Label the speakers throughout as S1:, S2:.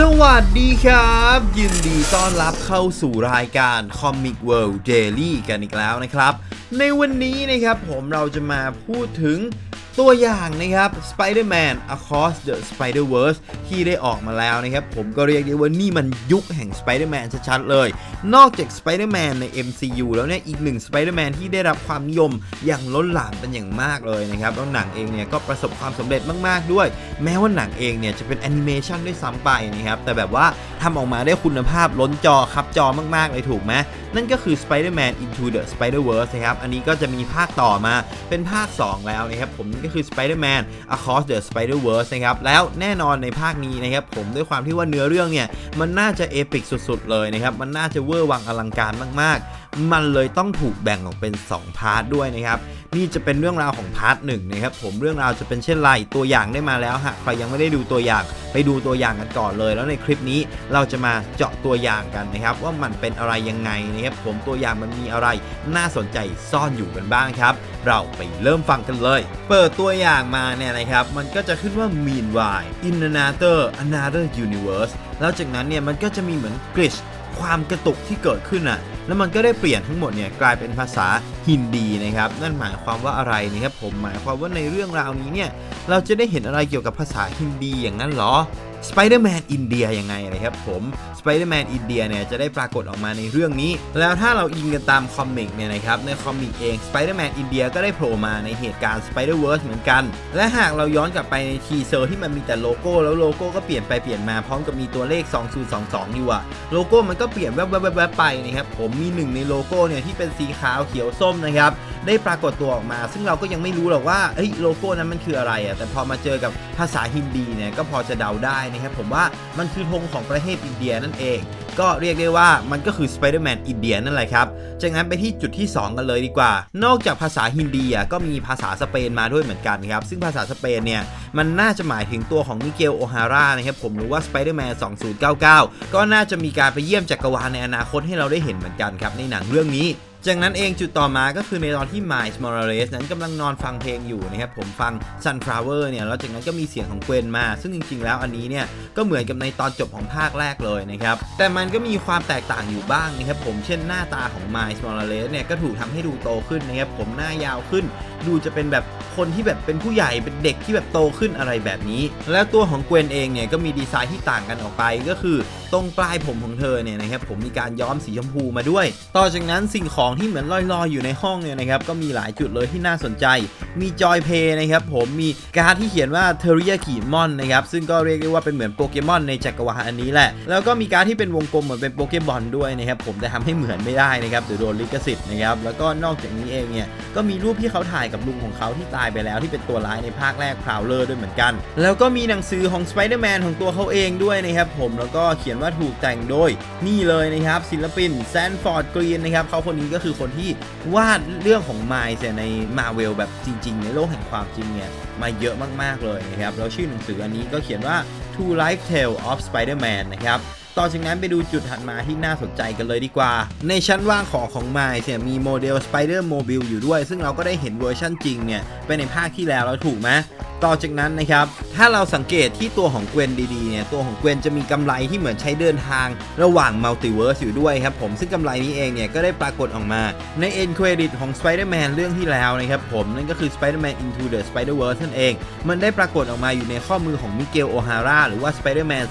S1: สวัสดีครับ ยินดีต้อนรับเข้าสู่รายการ Comic World Daily กันอีกแล้วนะครับ ในวันนี้นะครับผมเราจะมาพูดถึง ตัวอย่างนะครับ Spider-Man Across the Spider-Verse ที่ได้ออกมาแล้วนะครับ ผมก็เรียกได้ว่านี่มันยุคแห่ง Spider-Man ชัดๆเลย นอกจาก Spider-Man ใน MCU แล้วเนี่ย อีกหนึ่ง Spider-Man ที่ได้รับความนิยมอย่างล้นหลามเป็นอย่างมากเลยนะครับ แล้วหนังเองเนี่ยก็ประสบความสำเร็จมากๆด้วย แม้ว่าหนังเองเนี่ยจะเป็นแอนิเมชันด้วยซ้ำไปนะครับ แต่แบบว่าทำออกมาได้คุณภาพล้นจอครับจอมากๆเลยถูกไหมนั่นก็คือ Spider-Man Into the Spider-Verse นะครับ อันนี้ก็จะมีภาคต่อมาเป็นภาค 2 แล้วนะครับผมก็คือ Spider-Man Across the Spider-Verse นะครับแล้วแน่นอนในภาคนี้นะครับผมด้วยความที่ว่าเนื้อเรื่องเนี่ยมันน่าจะเอพิกสุดๆเลยนะครับมันน่าจะเวอร์วังอลังการมากๆ มันเลยต้องถูกแบ่งออกเป็น 2 พาร์ทด้วยนะครับ นี่จะเป็นเรื่องราวของพาร์ทหนึ่งนะครับผมเรื่องราวจะเป็นเช่นไรตัวอย่างได้มาแล้วหากใครยังไม่ได้ดูตัวอย่าง ไปดูตัวอย่างกันก่อนเลย แล้วในคลิปนี้เราจะมาเจาะตัวอย่างกันนะครับ ว่ามันเป็นอะไรยังไงนะครับผมตัวอย่างมันมีอะไรน่าสนใจซ่อนอยู่กันบ้างครับ เราไปเริ่มฟังกันเลย เปิดตัวอย่างมาเนี่ยนะครับมันก็จะขึ้นว่า meanwhile in another another universe แล้วจากนั้นเนี่ยมันก็จะมีเหมือนกริช ความกระตุกที่เกิดขึ้นอะแล้วมันก็ได้เปลี่ยนทั้งหมดเนี่ยกลายเป็นภาษาฮินดีนะครับนั่นหมายความว่าอะไรนะครับผมหมายความว่าในเรื่องราวนี้เนี่ยเราจะได้เห็นอะไรเกี่ยวกับภาษาฮินดีอย่างนั้นเหรอ Spider-Man อินเดียยังไงนะครับผม Spider-Man อินเดียเนี่ยจะได้ปรากฏออกมาในเรื่องนี้ แล้วถ้าเราอิงกันตามคอมิกเนี่ยนะครับในคอมิกเอง Spider-Man อินเดียก็ได้โผล่มาในเหตุการณ์ Spider-Verse เหมือนกัน และหากเราย้อนกลับไปในทีเซอร์ที่มันมีแต่โลโก้แล้วโลโก้ก็เปลี่ยนไปเปลี่ยนมาพร้อมกับมีตัวเลข 2022 อยู่อะโลโก้มันก็เปลี่ยนแวบๆไปนะครับผมมีหนึ่งในโลโก้เนี่ยที่เป็นสีขาวเขียวส้มนะครับ ได้ปรากฏตัวออกมา ซึ่งเราก็ยังไม่รู้หรอกว่าเอ้ยโลโก้นั้นมันคืออะไรอะแต่พอมาเจอกับภาษาฮินดีเนี่ยก็พอจะเดาได้นะครับผมว่ามันคือธงของประเทศอินเดียนั่นเอง ก็เรียกได้ว่ามันก็คือ Spider-Man อินเดียนั่นแหละครับจากนั้นไปที่จุดที่ 2 กันเลยดีกว่า นอกจากภาษาฮินดีอะก็มีภาษาสเปนมาด้วยเหมือนกันครับซึ่งภาษาสเปนเนี่ยมันน่าจะหมายถึงตัวของมิเกลโอฮาร่านะครับผมหรือว่า Spider-Man 2099 ก็น่าจะมีการไปเยี่ยมจักรวาลในอนาคตให้เราได้เห็นเหมือนกันครับในหนังเรื่องนี้ จากนั้นเองจุดต่อมาก็คือในตอนที่ Miles Morales นั้นกำลังนอนฟังเพลงอยู่นะครับผมฟัง Sunflower เนี่ยแล้วจากนั้นก็มีเสียงของเกวนมา ซึ่งจริง ๆ แล้วอันนี้เนี่ยก็เหมือนกับในตอนจบของภาคแรกเลยนะครับแต่มันก็มีความแตกต่างอยู่บ้างนะครับผมเช่นหน้าตาของ Miles Morales เนี่ยก็ถูกทำให้ดูโตขึ้นนะครับผมหน้ายาวขึ้น ดูจะเป็นแบบคนที่แบบเป็นผู้ใหญ่เป็นเด็กที่แบบโตขึ้นอะไรแบบนี้ แล้วตัวของเกวนเองเนี่ยก็มีดีไซน์ที่ต่างกันออกไปก็คือตรงปลายผมของเธอเนี่ยนะครับผมมีการย้อมสีชมพูมาด้วย ต่อจากนั้นสิ่งของที่เหมือนลอยๆ อยู่ในห้องเนี่ยนะครับ ก็มีหลายจุดเลยที่น่าสนใจ มีจอยเพย์นะครับผมมีการ์ดที่เขียนว่าเทเรียกีมอนนะครับ ซึ่งก็เรียกได้ว่าเป็นเหมือนโปเกมอนในจักรวาลอันนี้แหละ แล้วก็มีการ์ดที่เป็นวงกลมเหมือนเป็นโปเกมอนด้วยนะครับผมแต่ทำให้เหมือนไม่ได้นะครับเดี๋ยวโดนลิขสิทธิ์นะครับแล้วก็นอกจากนี้เองเนี่ยก็มีรูปที่เขาถ่ายกับลุงของเขาที่ตายไปแล้วที่เป็นตัวร้ายในภาคแรกพราวเลอร์ด้วยเหมือนกัน แล้วก็มีหนังสือของ Spider-Man ของตัวเขาเองด้วยนะครับผมแล้วก็เขียนว่าถูกแต่งโดยนี่เลยนะครับศิลปินแซนฟอร์ดกรีนนะครับเขาคนนี้ก็คือคนที่วาดเรื่องของไมล์ในมาเวลแบบจริง ๆ ในโลกแห่งความจริงเนี่ยมาเยอะมากๆเลยนะครับแล้วชื่อหนังสืออันนี้ก็เขียนว่า Two Life Tale of Spider-Man นะครับต่อจากนั้นไปดูจุดถัดมาที่น่าสนใจกันเลยดีกว่า ในชั้นว่างของของ m i เนี่ยมีโมเดล Spider Mobile อยู่ด้วย ซึ่งเราก็ได้เห็นเวอร์ชั่นจริงเนี่ยไปในภาคที่แล้วแล้วถูกไหม ต่อจากนั้นนะครับ ถ้าเราสังเกตที่ตัวของเกวนดีๆเนี่ยตัวของเกวนจะมีกำไรที่เหมือนใช้เดินทางระหว่างมัลติเวิร์สอยู่ด้วยครับผมซึ่งกำไรนี้เองเนี่ยก็ได้ปรากฏออกมาในเอ็นเครดิตของ Spider-Man เรื่องที่แล้วนะครับผมนั่นก็คือ Spider-Man Into the Spider-Verse นั่นเอง มันได้ปรากฏออกมาอยู่ในข้อมือของมิเกลโอฮาร่าหรือว่า Spider-Man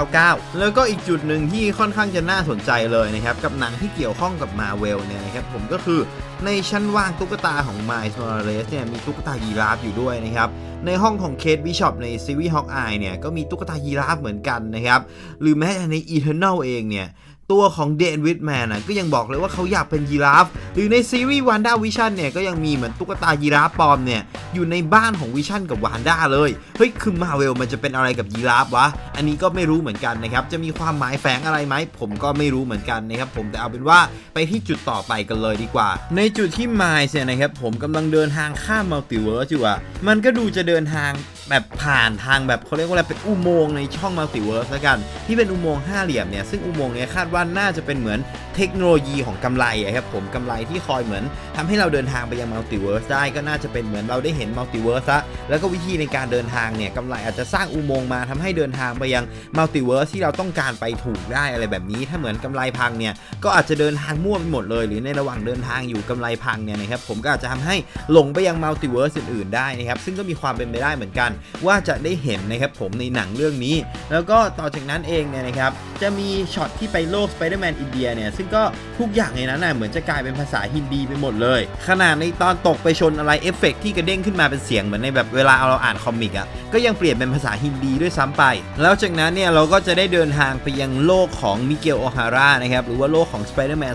S1: 2099 แล้วก็อีกจุดหนึ่งที่ค่อนข้างจะน่าสนใจเลยนะครับกับหนังที่เกี่ยวข้องกับมาเวลเนี่ยนะครับผมก็คือ ในชั้นว่างตุ๊กตาของ Miles Morales เนี่ยมีตุ๊กตายีราฟอยู่ด้วยนะครับ ในห้องของเคทบิชอปในซีรีส์ฮอกอายเนี่ยก็มีตุ๊กตายีราฟเหมือนกันนะครับ หรือแม้แต่ใน Eternal เองเนี่ย ตัวของเดนวิดแมนนะก็ยังบอกเลยว่าเขาอยากเป็นยีราฟ หรือในซีรีส์วันด้าวิชันเนี่ยก็ยังมีเหมือนตุ๊กตายีราฟปลอมเนี่ยอยู่ในบ้านของวิชันกับวานด้าเลย เฮ้ย คือมาเวลมันจะเป็นอะไรกับยีราฟวะ อันนี้ก็ไม่รู้เหมือนกันนะครับ จะมีความหมายแฝงอะไรไหม ผมก็ไม่รู้เหมือนกันนะครับผมแต่เอาเป็นว่าไปที่จุดต่อไปกันเลยดีกว่า ในจุดที่ไมล์เนี่ยนะครับผมกำลังเดินทางข้ามมัลติเวิร์สอยู่อะมันก็ดูจะเดินทางแบบผ่านทางแบบเขาเรียกว่าอะไรเป็นอุโมงค์ในช่องมัลติเวิร์สแล้วกัน ที่เป็นอุโมงค์ห้าเหลี่ยมเนี่ยซึ่งอุโมงค์เนี้คาดว่าน่าจะเป็นเหมือนเทคโนโลยีของกำไรอะครับผมกำไรที่คอยเหมือนทำให้เราเดินทางไปยังมัลติเวิร์สได้ก็น่าจะเป็นเหมือนเราได้เห็นมัลติเวิร์สละแล้วก็วิธีในการเดินทางเนี่ยกำไรอาจจะสร้างอุโมงค์มาทำให้เดินทางไปยังมัลติเวิร์สที่เราต้องการไปถูกได้อะไรแบบนี้ ถ้าเหมือนกำไรพังเนี่ยก็อาจจะเดินทางมั่วไปหมดเลย หรือในระหว่างเดินทางอยู่กำไรพังเนี่ยนะครับผมก็อาจจะทำให้หลงไปยังมัลติเวิร์สอื่นๆได้นะครับซึ่งก็มีความเป็นไปได้เหมือนกันว่าจะได้เห็นนะครับผมในหนังเรื่องนี้ แล้วก็ต่อจากนั้นเองเนี่ยนะครับ จะมีช็อตที่ไปโลกสไปเดอร์แมนอินเดียเนี่ย ซึ่งก็ทุกอย่างในนั้นน่ะเหมือนจะกลายเป็นภาษาฮินดีไปหมดเลย ขนาดในตอนตกไปชนอะไรเอฟเฟกต์ที่กระเด้งขึ้นมาเป็นเสียงเหมือนในแบบเวลาเอาเราอ่านคอมิกอะก็ยังเปลี่ยนเป็นภาษาฮินดีด้วยซ้ำไป แล้วจากนั้นเนี่ยเราก็จะได้เดินทางไปยังโลกของมิเกลโอฮาร่านะครับหรือว่าโลกของ Spider-Man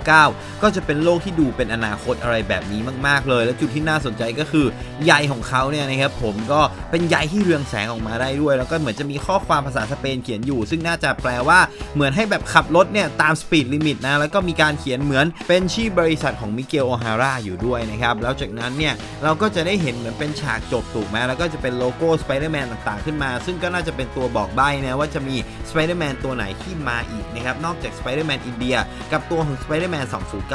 S1: 2099 ก็จะเป็นโลกที่ดูเป็นอนาคตอะไรแบบนี้มากๆเลย และจุดที่น่าสนใจก็คือใยของเขาเนี่ยนะครับผมก็เป็นใยที่เรืองแสงออกมาได้ด้วย แล้วก็เหมือนจะมีข้อความภาษาสเปนเขียนอยู่ ซึ่งน่าจะแปลว่าเหมือนให้แบบขับรถเนี่ยตามสปีดลิมิตนะ แล้วก็มีการเขียนเหมือนเป็นชื่อบริษัทของมิเกลโอฮาร่าอยู่ด้วยนะครับ แล้วจากนั้นเนี่ยเราก็จะได้เห็นเหมือนเป็นฉากจบถูกไหมแล้วก็จะเป็นโลโก้สไปเดอร์แมนต่างๆ ขึ้นมา ซึ่งก็น่าจะเป็นตัวบอกใบ้นะว่าจะมีสไปเดอร์แมนตัวไหนที่มาอีกนะครับ นอกจากสไปเดอร์แมนอินเดียกับตัวของสไปเดอร์แมน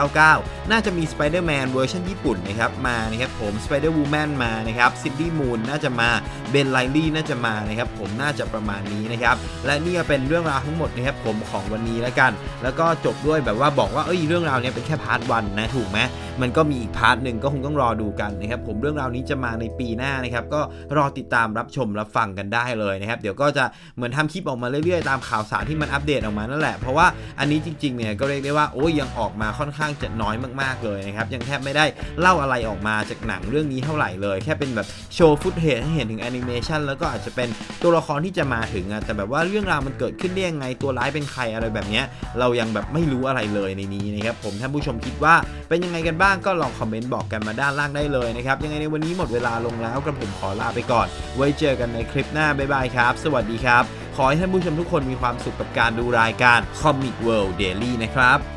S1: 2099 น่าจะมีสไปเดอร์แมนเวอร์ชันญี่ปุ่นนะครับมานะครับผมสไปเดอร์วูแมนมานะครับซินดี้มูนน่าจะมาเบนไลลี่น่าจะมานะครับผมน่าจะประมาณนี้นะครับและนี่ก็เป็นเรื่องราวทั้งหมดนะครับผมของวันนี้แล้วกัน แล้วก็จบด้วยแบบว่าบอกว่าเอ้ยเรื่องราวเนี้ยเป็นแค่พาร์ทวันนะถูกไหมมันก็มีอีกพาร์ทหนึ่งก็คงต้องรอดูกันนะครับผมเรื่องราวนี้จะมาในปีหน้านะครับก็รอติดตามรับชมรับฟังกันได้เลยนะครับเดี๋ยวก็จะเหมือนทำคลิปออกมาเรื่อยๆตามข่าวสารที่มันอัปเดตออกมานั่นแหละเพราะว่าอันนี้จริงๆเนี่ยก็เรียกได้ว่าโอ้ยยังออกมาค่อนข้างจะน้อยมากๆเลยนะครับยังแทบไม่ได้เล่าอะไรออกมาจากหนังเรื่องนี้เท่าไหร่เลย แค่เป็นแบบโชว์ฟุตเทจให้เห็นถึงแอนิเมชันแล้วก็อาจจะเป็นตัวละครที่จะมาถึงอะแต่แบบว่าเรื่องราวมันเกิดขึ้นได้ยังไงตัวร้ายเป็นใครอะไรแบบนี้เรายังแบบไม่รู้อะไรเลยในนี้นะครับผมท่านผู้ชมคิดว่าเป็นยังไงกันบ้างก็ลองคอมเมนต์บอกกันมาด้านล่างได้เลยนะครับยังไงในวันนี้หมดเวลาลงแล้วกระผมขอลาไปก่อน ไว้เจอกันในคลิปหน้าบ๊ายบายครับ สวัสดีครับ ขอให้ท่านผู้ชมทุกคนมีความสุขกับการดูรายการ Comic World Daily นะครับ